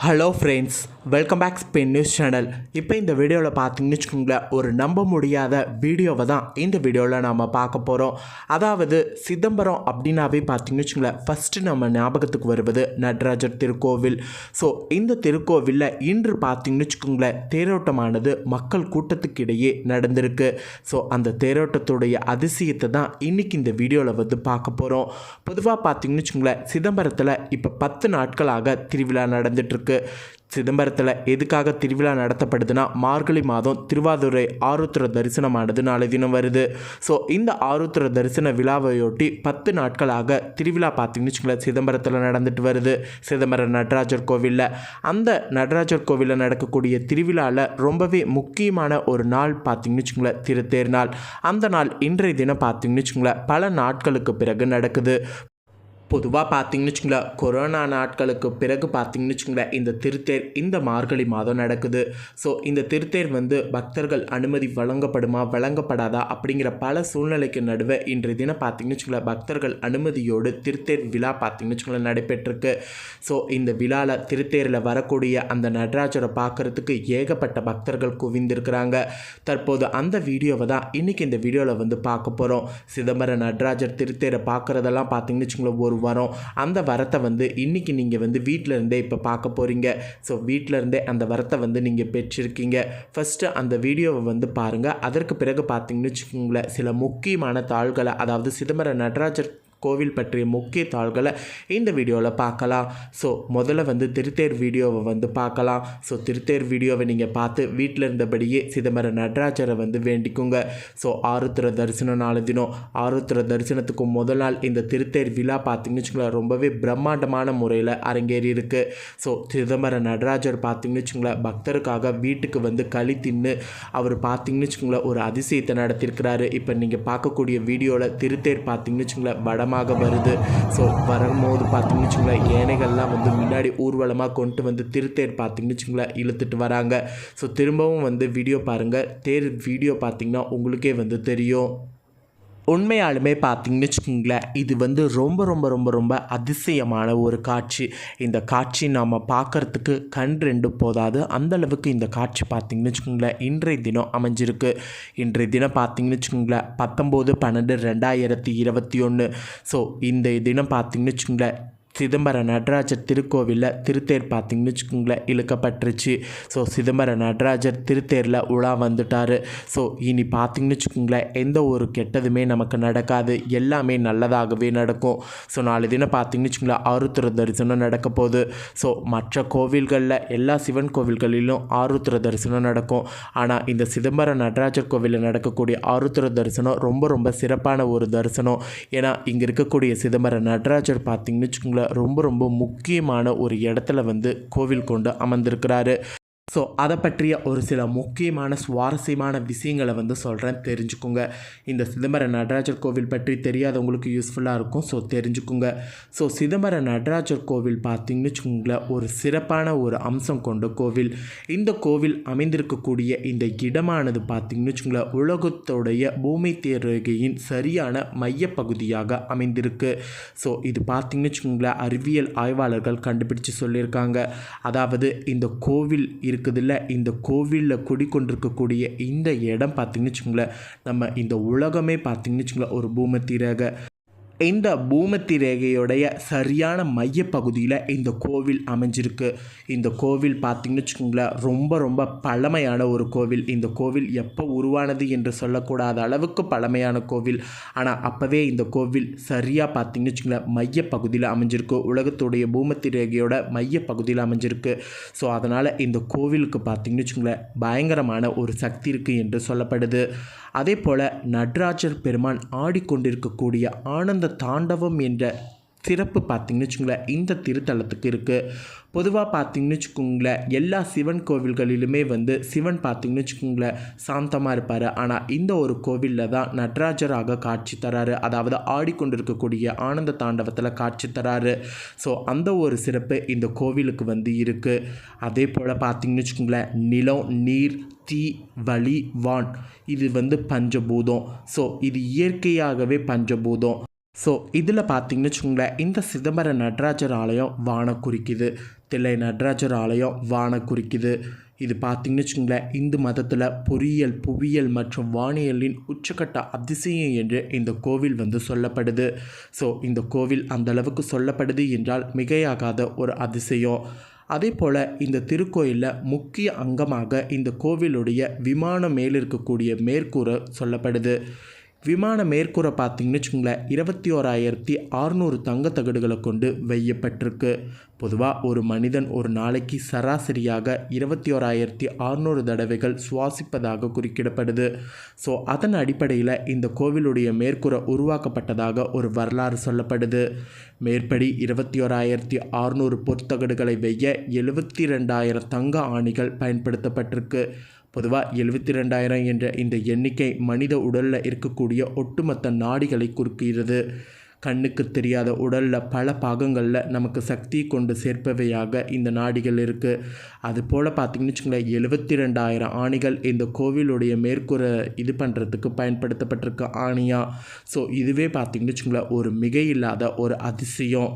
Hello friends welcome back Spen news channel இப்போ இந்த வீடியோவில் பார்த்தீங்கன்னு வச்சுக்கோங்களேன் ஒரு நம்ப முடியாத வீடியோவை தான் இந்த வீடியோவில் நாம் பார்க்க போகிறோம் அதாவது சிதம்பரம் அப்படின்னாவே பார்த்தீங்கன்னு வச்சுக்கோங்களேன் ஃபஸ்ட்டு நம்ம ஞாபகத்துக்கு வருவது நடராஜர் திருக்கோவில். ஸோ இந்த திருக்கோவிலில் இன்று பார்த்தீங்கன்னு வச்சுக்கோங்களேன் தேரோட்டமானது மக்கள் கூட்டத்துக்கு இடையே நடந்திருக்கு. ஸோ அந்த தேரோட்டத்துடைய அதிசயத்தை தான் இன்றைக்கி இந்த வீடியோவில் வந்து பார்க்க போகிறோம் பொதுவாக பார்த்தீங்கன்னு வச்சுக்கோங்களேன் சிதம்பரத்தில் இப்போ பத்து நாட்களாக திருவிழா நடந்துட்டுருக்கு சிதம்பரத்தில் எதுக்காக திருவிழா நடத்தப்படுதுன்னா மார்கழி மாதம் திருவாதுரை ஆருத்ர தரிசனமானது நாளை தினம் வருது. ஸோ இந்த ஆருத்ர தரிசன விழாவையொட்டி பத்து நாட்களாக திருவிழா பார்த்தீங்கன்னு வச்சுக்கோங்களேன் சிதம்பரத்தில் நடந்துட்டு வருது. சிதம்பரம் நடராஜர் கோவிலில். அந்த நடராஜர் கோவிலில் நடக்கக்கூடிய திருவிழாவில் ரொம்பவே முக்கியமான ஒரு நாள் பார்த்தீங்கன்னு வச்சுக்கோங்களேன் திருத்தேர் நாள். அந்த நாள் இன்றைய தினம் பார்த்தீங்கன்னு வச்சுக்கோங்களேன் பல நாட்களுக்கு பிறகு நடக்குது. பொதுவாக பார்த்தீங்கன்னு வச்சுங்களேன் கொரோனா நாட்களுக்கு பிறகு பார்த்தீங்கன்னு வச்சுங்களேன் இந்த திருத்தேர் இந்த மார்கழி மாதம் நடக்குது. ஸோ இந்த திருத்தேர் வந்து பக்தர்கள் அனுமதி வழங்கப்படுமா வழங்கப்படாதா அப்படிங்கிற பல சூழ்நிலைக்கு நடுவே இன்றைய தினம் பார்த்தீங்கன்னு வச்சுங்களேன் பக்தர்கள் அனுமதியோடு திருத்தேர் விழா பார்த்தீங்கன்னு வச்சுங்களேன் நடைபெற்றிருக்கு. ஸோ இந்த விழாவில் திருத்தேரில் வரக்கூடிய அந்த நடராஜரை பார்க்கறதுக்கு ஏகப்பட்ட பக்தர்கள் குவிந்திருக்கிறாங்க. தற்போது அந்த வீடியோவை தான் இன்றைக்கி இந்த வீடியோவில் வந்து பார்க்க போகிறோம் சிதம்பர நடராஜர் திருத்தேரை பார்க்குறதெல்லாம் பார்த்தீங்கன்னு வச்சுங்களேன் ஒரு வரம். அந்த வரத்தை வந்து இன்றைக்கி நீங்கள் வந்து வீட்டில் இருந்தே இப்போ பார்க்க போகிறீங்க ஸோ வீட்டில் இருந்தே அந்த வரத்தை வந்து நீங்கள் பெற்றிருக்கீங்க. ஃபஸ்ட்டு அந்த வீடியோவை வந்து பாருங்கள் அதற்கு பிறகு பார்த்தீங்கன்னு வச்சுக்கோங்களேன் சில முக்கியமான தாள்களை அதாவது சிதம்பரம் நடராஜர் கோவில் பற்றிய முக்கிய தாள்களை இந்த வீடியோவில் பார்க்கலாம். ஸோ முதல்ல வந்து திருத்தேர் வீடியோவை வந்து பார்க்கலாம். ஸோ திருத்தேர் வீடியோவை நீங்கள் பார்த்து வீட்டில் இருந்தபடியே சிதம்பர நடராஜரை வந்து வேண்டிக்குங்க. ஸோ ஆருத்திர தரிசனம் நாலு தினம். ஆருத்திர தரிசனத்துக்கு முதல் நாள் இந்த திருத்தேர் விழா பார்த்தீங்கன்னு வச்சுங்களேன் ரொம்பவே பிரம்மாண்டமான முறையில் அரங்கேறி இருக்குது ஸோ சிதம்பர நடராஜர் பார்த்தீங்கன்னு வச்சுங்களேன் பக்தருக்காக வீட்டுக்கு வந்து களி தின்னு அவர் பார்த்தீங்கன்னு வச்சுங்களேன் ஒரு அதிசயத்தை நடத்தியிருக்கிறாரு. இப்போ நீங்கள் பார்க்கக்கூடிய வீடியோவில் திருத்தேர் பார்த்தீங்கன்னு வச்சுங்களேன் வடமாக வருது. ஸோ வரும்போது பார்த்தீங்கன்னு வச்சுங்களேன் ஏனைகள்லாம் வந்து முன்னாடி ஊர்வலமாக கொண்டு வந்து திருத்தேர் பார்த்தீங்கன்னு வச்சுங்களேன் இழுத்துட்டு வராங்க. ஸோ திரும்பவும் வந்து வீடியோ பாருங்கள் தேர் வீடியோ பார்த்தீங்கன்னா உங்களுக்கே வந்து தெரியும். உண்மையாலுமே பார்த்தீங்கன்னு வச்சுக்கோங்களேன் இது வந்து ரொம்ப ரொம்ப ரொம்ப ரொம்ப அதிசயமான ஒரு காட்சி. இந்த காட்சி நாம் பார்க்கறதுக்கு கண் ரெண்டு போதாது. அந்தளவுக்கு இந்த காட்சி பார்த்தீங்கன்னு வச்சுக்கோங்களேன் இன்றைய தினம் அமைஞ்சிருக்கு. இன்றைய தினம் பார்த்தீங்கன்னு வச்சுக்கோங்களேன் பத்தொம்போது பன்னெண்டு ரெண்டாயிரத்தி இருபத்தி ஒன்று ஸோ இந்த தினம் பார்த்திங்கன்னு வச்சுக்கோங்களேன் சிதம்பர நடராஜர் திருக்கோவிலில் திருத்தேர் பார்த்தீங்கன்னு வச்சுக்கோங்களேன் இழுக்கப்பட்டுருச்சு. ஸோ சிதம்பர நடராஜர் திருத்தேரில் உலா வந்துட்டார். ஸோ இனி பார்த்திங்கன்னு வச்சுக்கோங்களேன் எந்த ஒரு கெட்டதுமே நமக்கு நடக்காது. எல்லாமே நல்லதாகவே நடக்கும். ஸோ நாலு தினம் பார்த்திங்கன்னு வச்சுக்கோங்களேன் ஆருத்திர தரிசனம் நடக்க போகுது. ஸோ மற்ற கோவில்களில் எல்லா சிவன் கோவில்களிலும் ஆருத்திர தரிசனம் நடக்கும். ஆனால் இந்த சிதம்பர நடராஜர் கோவிலில் நடக்கக்கூடிய ஆருத்திர தரிசனம் ரொம்ப ரொம்ப சிறப்பான ஒரு தரிசனம். ஏன்னா இங்கே இருக்கக்கூடிய சிதம்பர நடராஜர் பார்த்திங்கன்னு வச்சுக்கோங்களேன் ரொம்ப ரொம்ப முக்கியமான ஒரு இடத்துல வந்து கோவில் கொண்டு அமர்ந்திருக்கிறாரு. ஸோ அதை பற்றிய ஒரு சில முக்கியமான சுவாரஸ்யமான விஷயங்களை வந்து சொல்கிறேன் தெரிஞ்சுக்குங்க. இந்த சிதம்பர நடராஜர் கோவில் பற்றி தெரியாதவங்களுக்கு யூஸ்ஃபுல்லாக இருக்கும். ஸோ தெரிஞ்சுக்குங்க. ஸோ சிதம்பர நடராஜர் கோவில் பார்த்திங்கன்னு வச்சுக்கோங்களேன் ஒரு சிறப்பான ஒரு அம்சம் கொண்ட கோவில். இந்த கோவில் அமைந்திருக்கக்கூடிய இந்த இடமானது பார்த்தீங்கன்னு வச்சுக்கோங்களேன் உலகத்தோடைய பூமி தேரகையின் சரியான மையப்பகுதியாக அமைந்திருக்கு. ஸோ இது பார்த்திங்கன்னு வச்சுக்கோங்களேன் அறிவியல் ஆய்வாளர்கள் கண்டுபிடிச்சு சொல்லியிருக்காங்க. அதாவது இந்த கோவில் இருக்குதுல்ல? இந்த கோவிலில் குடிக்கொண்டிருக்கக்கூடிய இந்த இடம் பார்த்தீங்கன்னு வச்சுக்கோங்களேன் நம்ம இந்த உலகமே பார்த்திங்கன்னு வச்சுக்கோங்களேன் ஒரு பூமத்திரக. இந்த பூமத்தி ரேகையோடைய சரியான மையப்பகுதியில் இந்த கோவில் அமைஞ்சிருக்கு. இந்த கோவில் பார்த்திங்கன்னு வச்சுக்கோங்களேன் ரொம்ப ரொம்ப பழமையான ஒரு கோவில். இந்த கோவில் எப்போ உருவானது என்று சொல்லக்கூடாத அளவுக்கு பழமையான கோவில். ஆனால் அப்போவே இந்த கோவில் சரியாக பார்த்திங்கன்னு வச்சுக்கோங்களேன் மையப்பகுதியில் அமைஞ்சிருக்கு. உலகத்துடைய பூமத்தி ரேகையோட மையப்பகுதியில் அமைஞ்சிருக்கு. ஸோ அதனால் இந்த கோவிலுக்கு பார்த்திங்கன்னு வச்சுக்கோங்களேன் பயங்கரமான ஒரு சக்தி இருக்குது என்று சொல்லப்படுது. அதே போல் நடராஜர் பெருமான் ஆடிக்கொண்டிருக்கக்கூடிய ஆனந்த தாண்டவம் என்ற சிறப்பு பார்த்திங்கன்னு வச்சுக்கோங்களேன் இந்த திருத்தலத்துக்கு இருக்குது பொதுவாக பார்த்திங்கன்னு வச்சுக்கோங்களேன் எல்லா சிவன் கோவில்களிலுமே வந்து சிவன் பார்த்திங்கன்னு வச்சுக்கோங்களேன் சாந்தமாக இருப்பார். ஆனால் இந்த ஒரு கோவிலில் தான் நடராஜராக காட்சி தராரு. அதாவது ஆடிக்கொண்டிருக்கக்கூடிய ஆனந்த தாண்டவத்தில் காட்சி தராரு. ஸோ அந்த ஒரு சிறப்பு இந்த கோவிலுக்கு வந்து இருக்குது அதே போல் பார்த்திங்கன்னு வச்சுக்கோங்களேன் நிலம் நீர் தீ வழி வான் இது வந்து பஞ்சபூதம். ஸோ இது இயற்கையாகவே பஞ்சபூதம். ஸோ இதில் பார்த்தீங்கன்னு வச்சுக்கோங்களேன் இந்த சிதம்பர நடராஜர் ஆலயம் வான குறிக்குது. தில்லை நடராஜர் ஆலயம் வான குறிக்குது. இது பார்த்திங்கன்னு வச்சுக்கோங்களேன் இந்து மதத்தில் பொறியியல் புவியியல் மற்றும் வானியலின் உச்சக்கட்ட அதிசயம் என்று இந்த கோவில் வந்து சொல்லப்படுது. ஸோ இந்த கோவில் அந்த அளவுக்கு சொல்லப்படுது என்றால் மிகையாகாத ஒரு அதிசயம். அதே போல் இந்த திருக்கோயிலில் முக்கிய அங்கமாக இந்த கோவிலுடைய விமானம் மேல் இருக்கக்கூடிய மேற்கூரை சொல்லப்படுது. விமான மேற்கூரை பார்த்தீங்கன்னு வச்சுக்கோங்களேன் இருபத்தி ஓராயிரத்தி அறுநூறு தங்க தகடுகளை கொண்டு வையப்பட்டிருக்கு பொதுவாக ஒரு மனிதன் ஒரு நாளைக்கு சராசரியாக இருபத்தி ஓராயிரத்தி அறுநூறு தடவைகள் சுவாசிப்பதாக குறிக்கிடப்படுது. ஸோ அதன் அடிப்படையில் இந்த கோவிலுடைய மேற்கூரை உருவாக்கப்பட்டதாக ஒரு வரலாறு சொல்லப்படுது. மேற்படி இருபத்தி ஓராயிரத்தி அறுநூறு பொற்தகடுகளை வெய்ய எழுபத்தி ரெண்டாயிரம் தங்க ஆணிகள் பயன்படுத்தப்பட்டிருக்கு. பொதுவாக எழுபத்தி ரெண்டாயிரம் என்ற இந்த எண்ணிக்கை மனித உடலில் இருக்கக்கூடிய ஒட்டுமொத்த நாடிகளை குறிக்கிறது. கண்ணுக்கு தெரியாத உடலில் பல பாகங்களில் நமக்கு சக்தி கொண்டு சேர்ப்பவையாக இந்த நாடிகள் இருக்குது அது போல் பார்த்திங்கன்னு வச்சுக்கோங்களேன் எழுபத்தி ரெண்டாயிரம் ஆணிகள் இந்த கோவிலுடைய மேற்கூரை இது பண்ணுறதுக்கு பயன்படுத்தப்பட்டிருக்க ஆணியாக ஸோ இதுவே பார்த்திங்கன்னு வச்சுக்கோங்களேன் ஒரு மிகையில்லாத ஒரு அதிசயம்.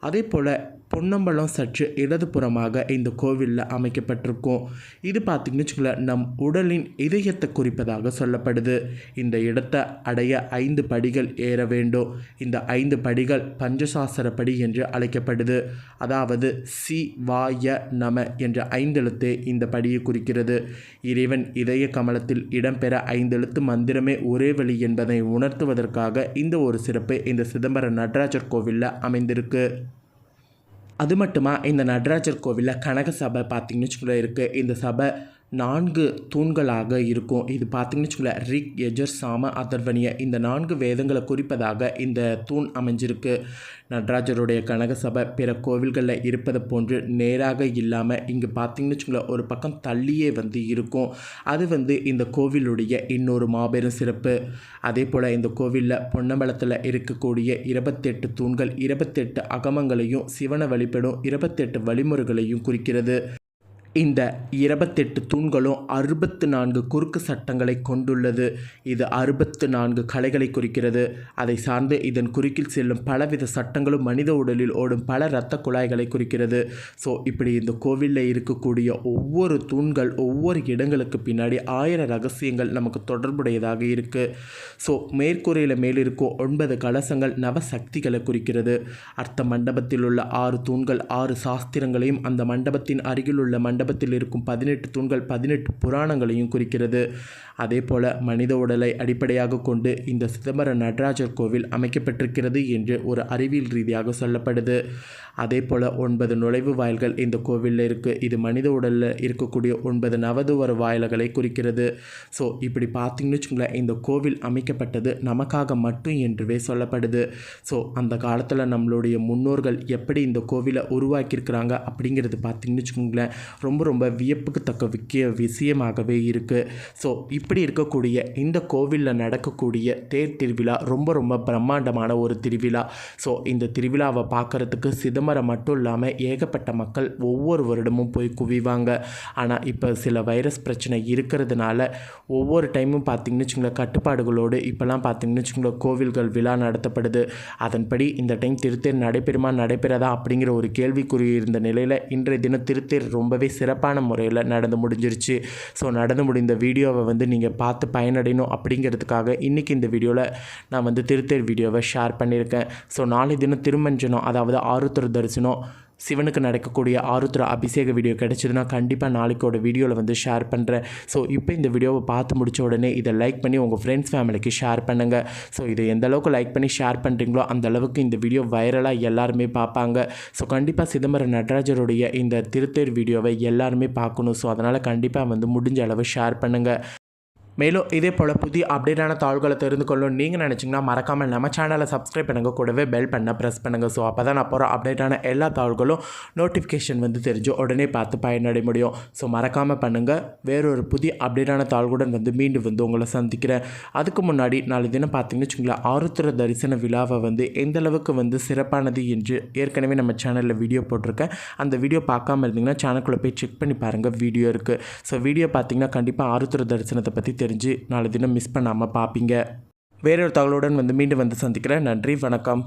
அதே போல் பொன்னம்பலம் சற்று இடதுபுறமாக இந்த கோவிலில் அமைக்கப்பட்டிருக்கும். இது பார்த்திங்கன்னு வச்சுக்கோங்களேன் நம் உடலின் இதயத்தை குறிப்பதாக சொல்லப்படுது. இந்த இடத்தை அடைய ஐந்து படிகள் ஏற வேண்டும். இந்த ஐந்து படிகள் பஞ்சசாசரப்படி என்று அழைக்கப்படுது. அதாவது சி வாய நம என்ற ஐந்தெழுத்தே இந்த படியை குறிக்கிறது. இறைவன் இதய கமலத்தில் இடம்பெற ஐந்தெழுத்து மந்திரமே ஒரே வழி என்பதை உணர்த்துவதற்காக இந்த ஒரு சிறப்பு இந்த சிதம்பரம் நடராஜர் கோவிலில் அமைந்திருக்கு. அது மட்டுமா? இந்த நடராஜர் கோவிலில் கனக சபை பார்த்திங்கன்னு வச்சுக்கோங்களேன் இருக்குது இந்த சபை நான்கு தூண்களாக இருக்கும். இது பார்த்திங்கன்னு வச்சுக்கோங்களேன் ரிக் எஜர் சாம அதர்வனிய இந்த நான்கு வேதங்களை குறிப்பதாக இந்த தூண் அமைஞ்சிருக்கு. நடராஜருடைய கனகசபை பிற கோவில்களில் இருப்பதை போன்று நேராக இல்லாமல் இங்கே பார்த்திங்கன்னு வச்சுக்கோங்களேன் ஒரு பக்கம் தள்ளியே வந்து இருக்கும். அது வந்து இந்த கோவிலுடைய இன்னொரு மாபெரும் சிறப்பு. அதே போல் இந்த கோவிலில் பொன்னம்பலத்தில் இருக்கக்கூடிய இருபத்தெட்டு தூண்கள் இருபத்தெட்டு அகமங்களையும் சிவனை வழிபடும் இருபத்தெட்டு வழிமுறைகளையும் குறிக்கிறது. இந்த இருபத்தெட்டு தூண்களும் அறுபத்து நான்கு குறுக்கு சட்டங்களை கொண்டுள்ளது. இது அறுபத்து நான்கு கலைகளை குறிக்கிறது. அதை சார்ந்து இதன் குறுக்கில் செல்லும் பலவித சட்டங்களும் மனித உடலில் ஓடும் பல இரத்த குழாய்களை குறிக்கிறது. ஸோ இப்படி இந்த கோவிலில் இருக்கக்கூடிய ஒவ்வொரு தூண்கள் ஒவ்வொரு இடங்களுக்கு பின்னாடி ஆயிரம் ரகசியங்கள் நமக்கு தொடர்புடையதாக இருக்குது ஸோ மேற்கூரையில் மேலிருக்கும் ஒன்பது கலசங்கள் நவ சக்திகளை குறிக்கிறது. அர்த்த மண்டபத்தில் உள்ள ஆறு தூண்கள் ஆறு சாஸ்திரங்களையும் அந்த மண்டபத்தின் அருகில் உள்ள மண்டப மண்டபத்தில் இருக்கும் பதினெட்டு தூண்கள் பதினெட்டு புராணங்களையும் குறிக்கிறது. அதே போல மனித உடலை அடிப்படையாக கொண்டு இந்த சிதம்பர நடராஜர் கோவில் அமைக்கப்பட்டிருக்கிறது என்று ஒரு அறிவியல் ரீதியாக சொல்லப்படுது. அதே போல் ஒன்பது நுழைவு வாயில்கள் இந்த கோவிலில் இருக்குது இது மனித உடலில் இருக்கக்கூடிய ஒன்பது நவதுவர வாயில்களை குறிக்கிறது. ஸோ இப்படி பார்த்தீங்கன்னு வச்சுங்களேன் இந்த கோவில் அமைக்கப்பட்டது நமக்காக மட்டும் என்றுவே சொல்லப்படுது. ஸோ அந்த காலத்தில் நம்மளுடைய முன்னோர்கள் எப்படி இந்த கோவிலை உருவாக்கியிருக்கிறாங்க அப்படிங்கிறது பார்த்தீங்கன்னு வச்சுக்கோங்களேன் ரொம்ப ரொம்ப வியப்புக்கு தக்க விக்கிய விஷயமாகவே இருக்குது ஸோ இப்படி இருக்கக்கூடிய இந்த கோவிலில் நடக்கக்கூடிய தேர் திருவிழா ரொம்ப ரொம்ப பிரம்மாண்டமான ஒரு திருவிழா. ஸோ இந்த திருவிழாவை பார்க்குறதுக்கு சிதம்பரம் மட்டும் இல்லாமல் ஏகப்பட்ட மக்கள் ஒவ்வொரு வருடமும் போய் குவிவாங்க. ஆனால் இப்போ சில வைரஸ் பிரச்சனை இருக்கிறதுனால ஒவ்வொரு டைமும் பார்த்திங்கன்னு வச்சுங்களேன் கட்டுப்பாடுகளோடு இப்போல்லாம் பார்த்திங்கன்னு வச்சுங்களேன் கோவில்கள் விழா நடத்தப்படுது. அதன்படி இந்த டைம் திருத்தேர் நடைபெறுமா நடைபெறாதா அப்படிங்கிற ஒரு கேள்விக்குறி இருந்த நிலையில் இன்றைய தினம் திருத்தேர் ரொம்பவே சிறப்பான முறையில் நடந்து முடிஞ்சிருச்சு. ஸோ நடந்து முடிந்த வீடியோவை வந்து நீங்கள் பார்த்து பயனடையணும் அப்படிங்கிறதுக்காக இன்றைக்கி இந்த வீடியோவில் நான் வந்து திருத்தேர் வீடியோவை ஷேர் பண்ணியிருக்கேன். ஸோ நாளை தினம் திருமஞ்சனம் அதாவது ஆருத்தர் தரிசனம் சிவனுக்கு நடக்கக்கூடிய ஆருத்ர அபிஷேக வீடியோ கிடைச்சதுன்னா கண்டிப்பாக நாளைக்கோட வீடியோவில் வந்து ஷேர் பண்ணுறேன் ஸோ இப்போ இந்த வீடியோவை பார்த்து முடிச்ச உடனே இதை லைக் பண்ணி உங்கள் ஃப்ரெண்ட்ஸ் ஃபேமிலிக்கு ஷேர் பண்ணுங்கள் ஸோ இதை எந்த அளவுக்கு லைக் பண்ணி ஷேர் பண்ணுறீங்களோ அந்த அளவுக்கு இந்த வீடியோ வைரலாக எல்லாருமே பார்ப்பாங்க. ஸோ கண்டிப்பாக சிதம்பரம் நடராஜருடைய இந்த திருத்தேர் வீடியோவை எல்லாருமே பார்க்கணும். ஸோ அதனால் கண்டிப்பாக வந்து முடிஞ்ச அளவு ஷேர் பண்ணுங்கள் மேலும் இதே போல் புதிய அப்டேட்டான தாள்களை தெரிந்து கொள்ளணும் நீங்கள் நினச்சிங்கன்னா மறக்காமல் நம்ம சேனலை சப்ஸ்கிரைப் பண்ணுங்கள் கூடவே பெல் பண்ண ப்ரெஸ் பண்ணுங்கள் ஸோ அப்போ தான் நான் போகிற அப்டேட்டான எல்லா தாள்களும் நோட்டிஃபிகேஷன் வந்து தெரிஞ்சு உடனே பார்த்து பயனடைய முடியும். ஸோ மறக்காமல் பண்ணுங்கள் வேறொரு புதிய அப்டேட்டான தாள்களுடன் வந்து மீண்டும் வந்து உங்களை சந்திக்கிறேன். அதுக்கு முன்னாடி நாலு தினம் பார்த்தீங்கன்னு வச்சுங்களேன் ஆருத்ர தரிசன விழாவை வந்து எந்த அளவுக்கு வந்து சிறப்பானது என்று ஏற்கனவே நம்ம சேனலில் வீடியோ போட்டிருக்கேன். அந்த வீடியோ பார்க்காம இருந்தீங்கன்னா சேனலுக்குள்ளே போய் செக் பண்ணி பாருங்கள் வீடியோ இருக்குது ஸோ வீடியோ பார்த்தீங்கன்னா கண்டிப்பாக ஆருத்ர தரிசனத்தை பற்றி தெரிஞ்சு நாளை தினம் மிஸ் பண்ணாமல் பார்ப்பீங்க வேறொரு தகவலுடன் வந்து மீண்டும் வந்து சந்திக்கிறேன். நன்றி. வணக்கம்.